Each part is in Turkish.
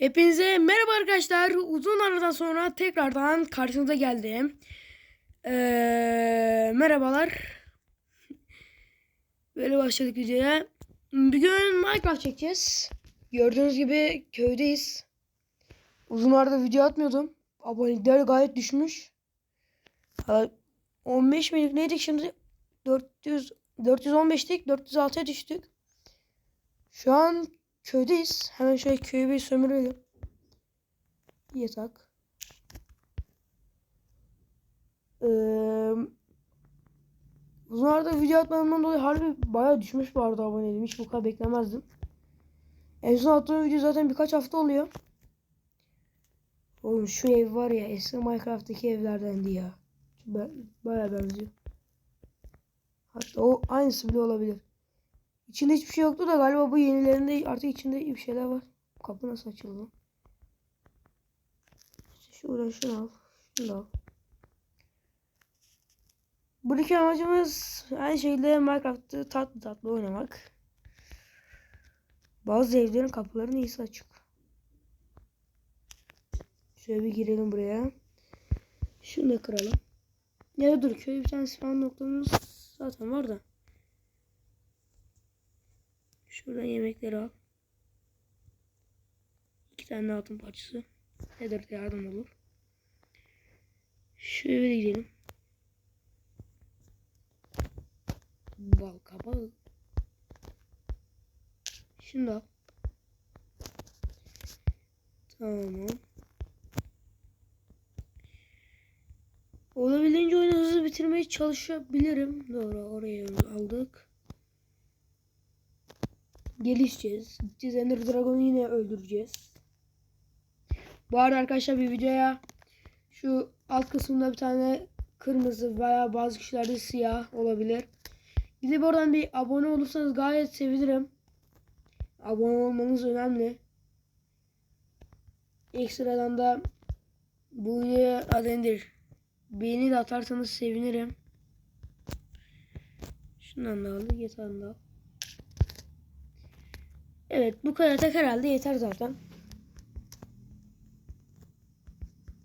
Hepinize merhaba arkadaşlar. Uzun aradan sonra tekrardan karşınıza geldim. Ee, merhabalar. Böyle başladık videoya. Bugün Minecraft çekeceğiz. Gördüğünüz gibi köydeyiz. Uzun arada video atmıyordum. Abonelikler gayet düşmüş. Ha, 15 miydik neydik şimdi? 400 415'tik 406'ya düştük. Şu an köydeyiz. Hemen şöyle köyü bir sömürelim. Yatak. Ee, uzun arada video atmadığımdan dolayı harbi bayağı düşmüş bu arada aboneliğim. Hiç bu kadar beklemezdim. En son attığım video zaten birkaç hafta oluyor. Oğlum şu ev var ya eski Minecraft'taki evlerdendi ya. Ba- Bayağı benziyor. Hatta o aynısı bile olabilir. İçinde hiçbir şey yoktu da galiba bu yenilerinde artık içinde bir şeyler var. Kapı nasıl açıldı? İşte şuradan şunu al. Şunu al. Buradaki amacımız aynı şekilde Minecraft'ı tatlı tatlı oynamak. Bazı evlerin kapıları neyse açık. Şöyle bir girelim buraya. Şunu da kıralım. Ya dur köyde bir tane spawn noktamız zaten var da. Şuradan yemekleri al. İki tane altın parçası. Nedir yardım olur. Şu eve de gidelim. Bal kabağı. Şunu da al. Tamam. Olabildiğince oyunu hızlı bitirmeye çalışabilirim. Doğru oraya aldık. Gelişeceğiz. Gideceğiz Ender Dragon'u yine öldüreceğiz. Bu arada arkadaşlar bir videoya şu alt kısmında bir tane kırmızı veya bazı kişilerde siyah olabilir. Gidip oradan bir abone olursanız gayet sevinirim. Abone olmanız önemli. Ekstradan da bu videoya adendir. Beğeni de atarsanız sevinirim. Şundan da aldık yatağını da al. Evet bu kadar herhalde yeter zaten.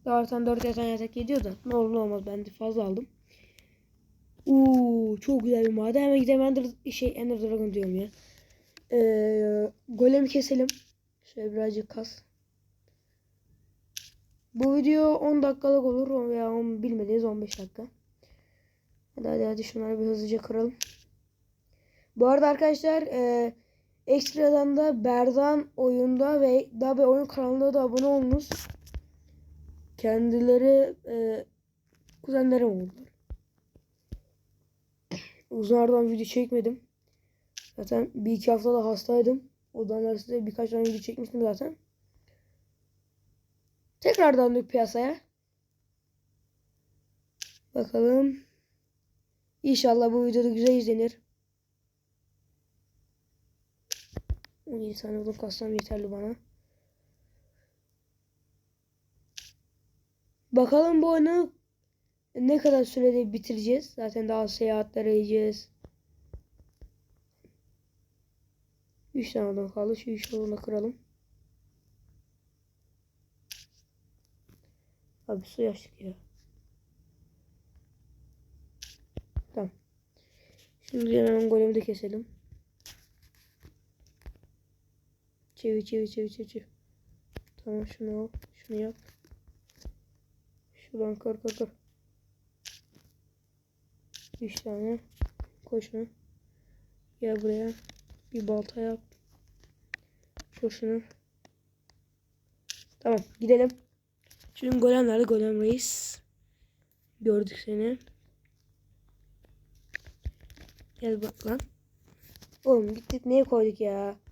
Zaten 4 yatan yatak gidiyor da ne olur ne olmaz ben de fazla aldım. Uuu çok güzel bir maden. Hemen gidelim Ender, şey, Ender Dragon diyorum ya. Ee, golemi keselim. Şöyle birazcık kas. Bu video 10 dakikalık olur veya 10 bilmediğiniz 15 dakika. Hadi hadi hadi şunları bir hızlıca kıralım. Bu arada arkadaşlar eee Ekstradan da Berdan oyunda ve bir oyun kanalına da abone olunuz. Kendileri e, kuzenlerim oldular. Uzunlardan video çekmedim. Zaten bir iki hafta da hastaydım. O zamanlar size birkaç tane video çekmiştim zaten. Tekrar döndük piyasaya. Bakalım. İnşallah bu videoda güzel izlenir. 17 tane odun kassam yeterli bana. Bakalım bu oyunu ne kadar sürede bitireceğiz. Zaten daha seyahatler edeceğiz. 3 tane odun kaldı. Şu 3 odunu kıralım. Abi su yaşlık ya. Tamam. Şimdi hemen golemi de keselim. Çevir çevir çevir çevir. Tamam şunu al. Şunu yap. Şuradan kır kır kır. Üç tane. Koy şunu. Gel buraya. Bir balta yap. Şunu. Tamam gidelim. Şimdi golem nerede? Golem reis. Gördük seni. Gel bak lan. Oğlum gittik neye koyduk ya?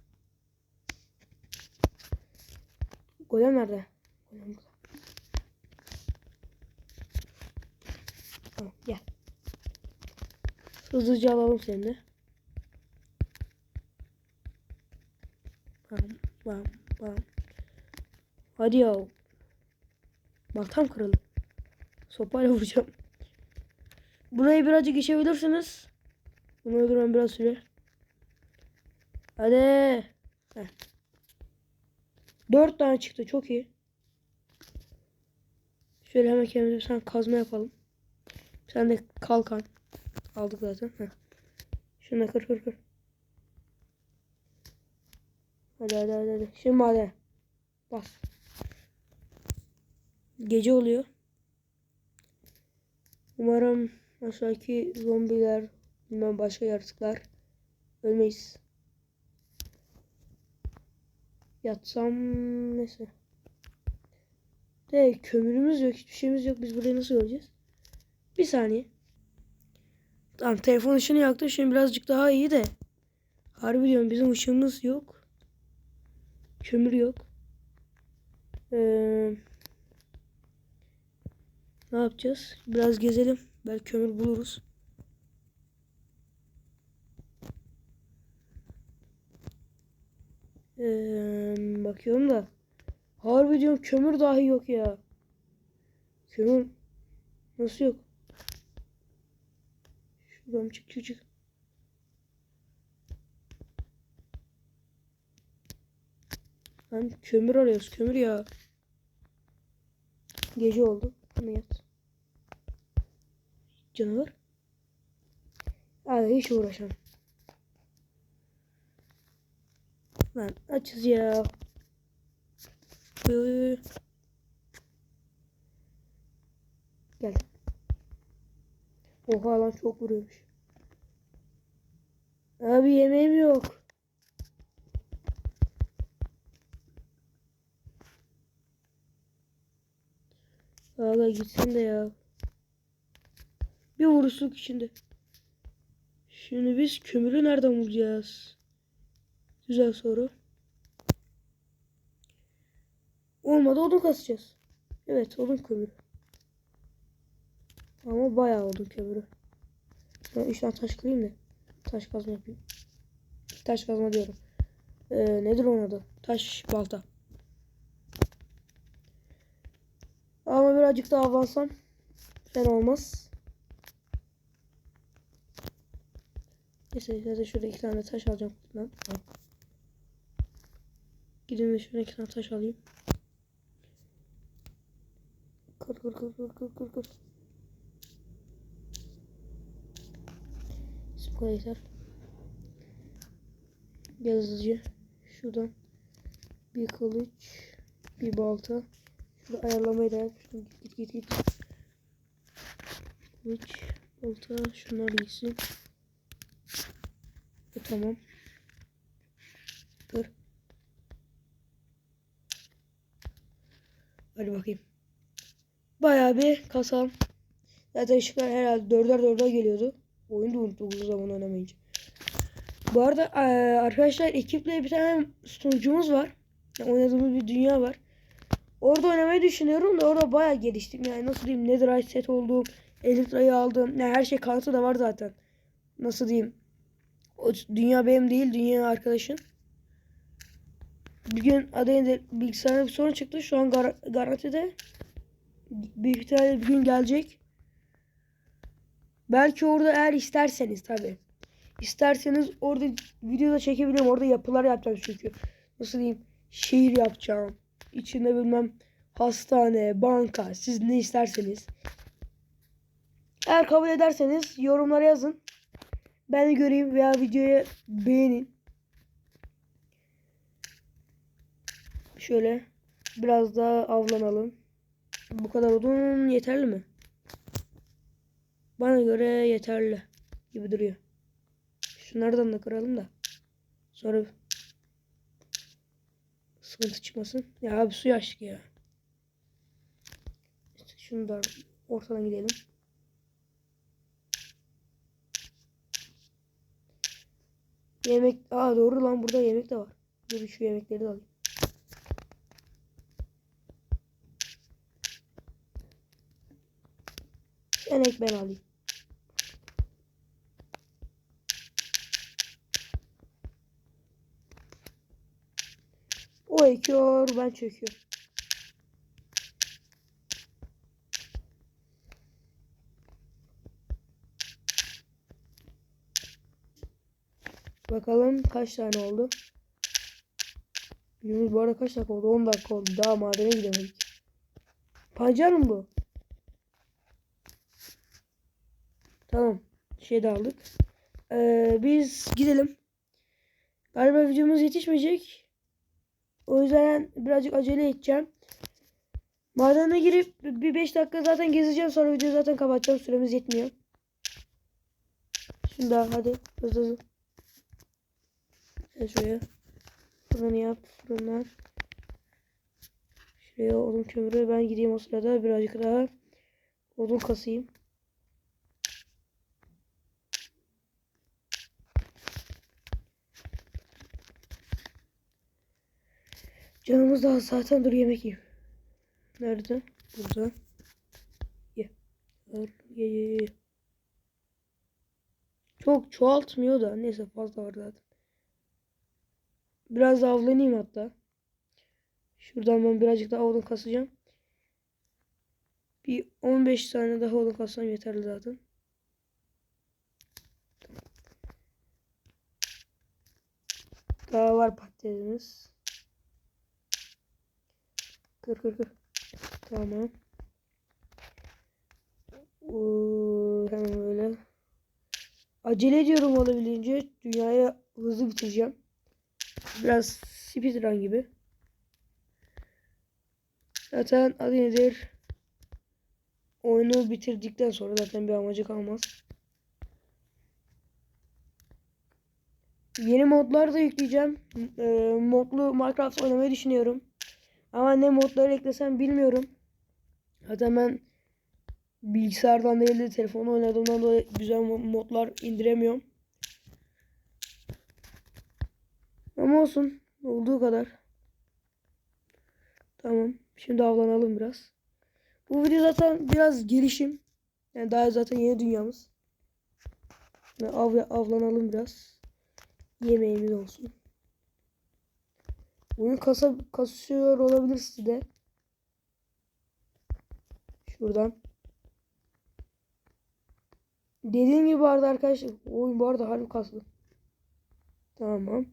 Golem nerede? Golem burada. Tamam gel. Hızlıca alalım seni de. Bam bam bam. Hadi ya. Bak tam kırıldı. Sopayla vuracağım. Burayı birazcık geçebilirsiniz. Bunu öldürmem biraz sürer. Hadi. Heh. Dört tane çıktı. Çok iyi. Şöyle hemen kendimize bir tane kazma yapalım. Sen de kalkan. Aldık zaten. Heh. Şunu da kır kır kır. Hadi hadi hadi. hadi. Şimdi hadi. Bas. Gece oluyor. Umarım aşağıdaki zombiler, bilmem başka yaratıklar ölmeyiz. Yatsam neyse. De kömürümüz yok, hiçbir şeyimiz yok. Biz burayı nasıl göreceğiz? Bir saniye. Tamam telefon ışığını yaktım. Şimdi birazcık daha iyi de. Harbi diyorum bizim ışığımız yok. Kömür yok. Ee, ne yapacağız? Biraz gezelim. Belki kömür buluruz. Ee, bakıyorum da. Harbi diyorum kömür dahi yok ya. Kömür nasıl yok? Şuradan çık çık çık. Lan kömür arıyoruz kömür ya. Gece oldu. Hadi yat. Canavar. Hadi hiç uğraşamam. Lan açız ya. Gel. Oha lan çok vuruyormuş. Abi yemeğim yok. Aga gitsin de ya. Bir vuruşluk içinde. Şimdi biz kömürü nereden bulacağız? Güzel soru. Olmadı odun kasacağız. Evet odun kömürü. Ama bayağı odun kömürü. Ben üç tane taş kırayım da. Taş kazma yapayım. Taş kazma diyorum. Ee, nedir onun adı? Taş balta. Ama birazcık daha avansam fena olmaz. Neyse zaten şurada iki tane taş alacağım. Lan. Gidin de iki tane taş alayım. Kır kır kır kır kır kır kır. Gel hızlıca. Şuradan bir kılıç, bir balta. Şurada ayarlamayı da yap. Şuradan git git git. Kılıç, balta, şunlar gitsin. Bu tamam. Dur. Hadi bakayım. Bayağı bir kasam. Zaten ışıklar herhalde dörder dörder geliyordu. Oyunu da unuttuk uzun zaman oynamayınca. Bu arada eee, arkadaşlar ekiple bir tane sunucumuz var. Yani oynadığımız bir dünya var. Orada oynamayı düşünüyorum da orada bayağı geliştim. Yani nasıl diyeyim Netherite set oldum. Elytra'yı aldım. Yani her şey kartı da var zaten. Nasıl diyeyim. O dünya benim değil. Dünya arkadaşın. Bir gün adayında bilgisayarda bir sorun çıktı. Şu an gar garantide. Büyük ihtimalle bir gün gelecek. Belki orada eğer isterseniz tabi. İsterseniz orada video da çekebilirim. Orada yapılar yapacağım çünkü. Nasıl diyeyim? Şehir yapacağım. İçinde bilmem hastane, banka. Siz ne isterseniz. Eğer kabul ederseniz yorumlara yazın. Ben göreyim veya videoyu beğenin. Şöyle biraz daha avlanalım. Bu kadar odun yeterli mi? Bana göre yeterli gibi duruyor. Şunlardan da kıralım da. Sonra sıkıntı çıkmasın. Ya abi su yaşlık ya. İşte şunu da ortadan gidelim. Yemek, aa doğru lan burada yemek de var. Dur şu yemekleri de alayım. Yemek ben alayım. O ekiyor, ben çekiyorum. Bakalım kaç tane oldu. Videomuz bu arada kaç dakika oldu? 10 dakika oldu. Daha madene gidemedik. Pancar mı bu? Tamam. Şey de aldık. Ee, biz gidelim. Galiba videomuz yetişmeyecek. O yüzden birazcık acele edeceğim. Madene girip bir 5 dakika zaten gezeceğim. Sonra videoyu zaten kapatacağım. Süremiz yetmiyor. Şimdi hadi hızlı hızlı. Sen şuraya. Fırını yap. Fırınlar. Şuraya odun kömürü. Ben gideyim o sırada birazcık daha odun kasayım. Canımız daha zaten dur yemek yiyeyim. Nerede? Burada. Ye. Ye ye ye. Çok çoğaltmıyor da neyse fazla var zaten. Biraz avlanayım hatta. Şuradan ben birazcık daha odun kasacağım. Bir 15 tane daha odun kassam yeterli zaten. Daha var patatesimiz. Kır kır kır. Tamam. Oo, hemen böyle. Acele ediyorum olabildiğince. Dünyayı hızlı bitireceğim. Biraz speedrun gibi. Zaten adı nedir? Oyunu bitirdikten sonra zaten bir amacı kalmaz. Yeni modlar da yükleyeceğim. Ee, modlu Minecraft oynamayı düşünüyorum. Ama ne modları eklesem bilmiyorum. Zaten ben bilgisayardan değil de telefonu oynadığımdan dolayı güzel mo- modlar indiremiyorum. Ama olsun. Olduğu kadar. Tamam. Şimdi avlanalım biraz. Bu video zaten biraz gelişim. Yani daha zaten yeni dünyamız. Yani av, avlanalım biraz. Yemeğimiz olsun. Oyun kasa, kasıyor olabilir size. Şuradan. Dediğim gibi vardı arkadaşlar. Oyun bu arada harbi kaslı. Tamam.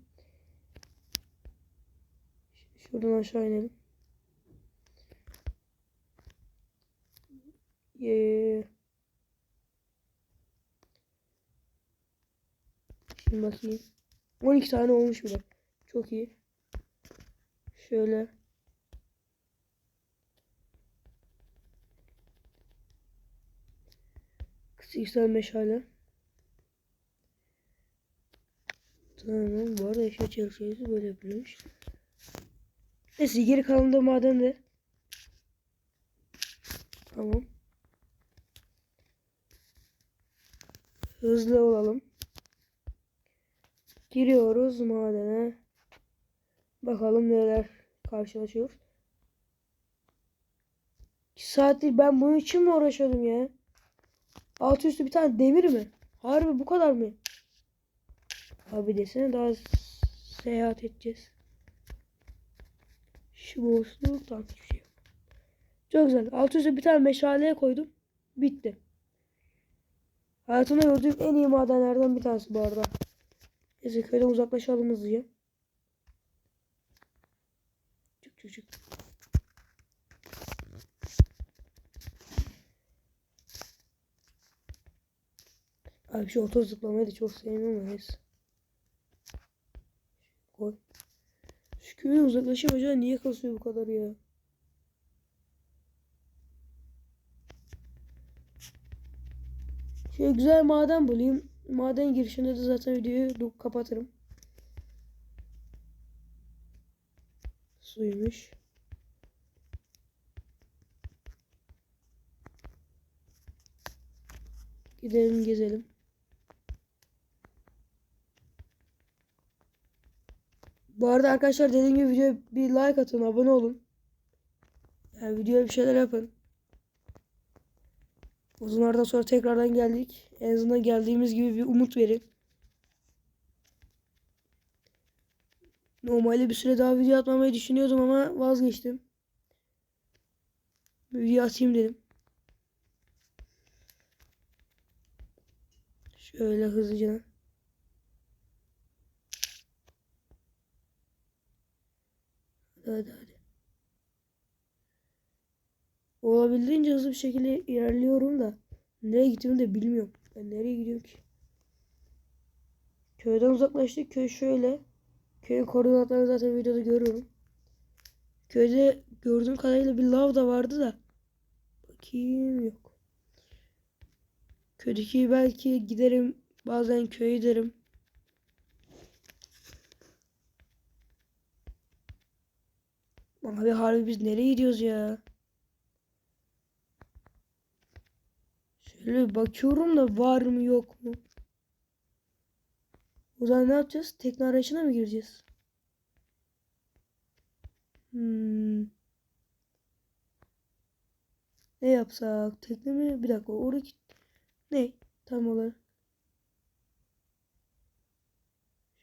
Şuradan aşağı inelim. Şimdi bakayım. 12 tane olmuş bile. Çok iyi. Şöyle. Kısa meşale. Tamam. Bu arada eşya çalışması böyle yapılmış. Neyse geri kalan da madende. Tamam. Hızlı olalım. Giriyoruz madene. Bakalım neler karşılaşıyoruz. 2 saattir ben bunun için mi uğraşıyordum ya? Altı üstü bir tane demir mi? Harbi bu kadar mı? Abi desene daha seyahat edeceğiz. Şu boşluk tam hiçbir şey yok. Çok güzel. Altı üstü bir tane meşaleye koydum. Bitti. Hayatımda gördüğüm en iyi madenlerden bir tanesi bu arada. Neyse köyden uzaklaşalım hızlıca. Çık. Abi şu oto zıplamayı da çok neyse. Koy. Şu köyden uzaklaşayım acaba niye kasıyor bu kadar ya? Şöyle güzel maden bulayım. Maden girişinde de zaten videoyu kapatırım. Suymuş. Gidelim gezelim. Bu arada arkadaşlar dediğim gibi videoya bir like atın, abone olun. Yani videoya bir şeyler yapın. Uzun aradan sonra tekrardan geldik. En azından geldiğimiz gibi bir umut verin. Normalde bir süre daha video atmamayı düşünüyordum ama vazgeçtim. Video atayım dedim. Şöyle hızlıca. Hadi hadi. Olabildiğince hızlı bir şekilde ilerliyorum da nereye gittiğimi de bilmiyorum. Ben nereye gidiyorum ki? Köyden uzaklaştık. Köy şöyle. Köyün koordinatlarını zaten videoda görüyorum. Köyde gördüğüm kadarıyla bir lav da vardı da. Bakayım yok. Köydeki belki giderim. Bazen köye giderim. Abi harbi biz nereye gidiyoruz ya? Şöyle bakıyorum da var mı yok mu? O zaman ne yapacağız? Tekne arayışına mı gireceğiz? Hmm. Ne yapsak? Tekne mi? Bir dakika. Oradaki ne? Tam olarak.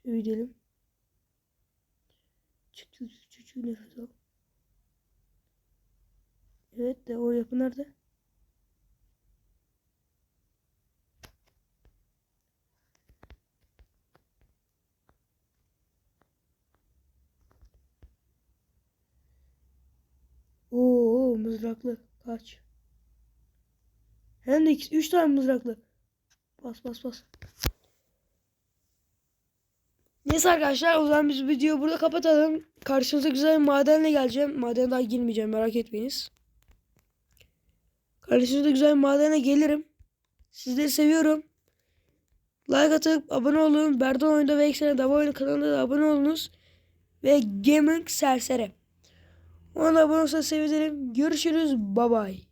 Şöyle gidelim. Çık çık çık çık nefes al. Evet de o yapı nerede? Oo mızraklı. Kaç. Hem de iki, üç tane mızraklı. Bas bas bas. Neyse arkadaşlar o zaman biz videoyu burada kapatalım. Karşınıza güzel bir madenle geleceğim. Madene daha girmeyeceğim merak etmeyiniz. Karşınıza güzel bir madene gelirim. Sizleri seviyorum. Like atıp abone olun. Berdan Oyunda ve Eksen'e Dava Oyunu kanalına da abone olunuz. Ve Gaming Serseri. Ona abone olursanız sevinirim. Görüşürüz. Bye bye.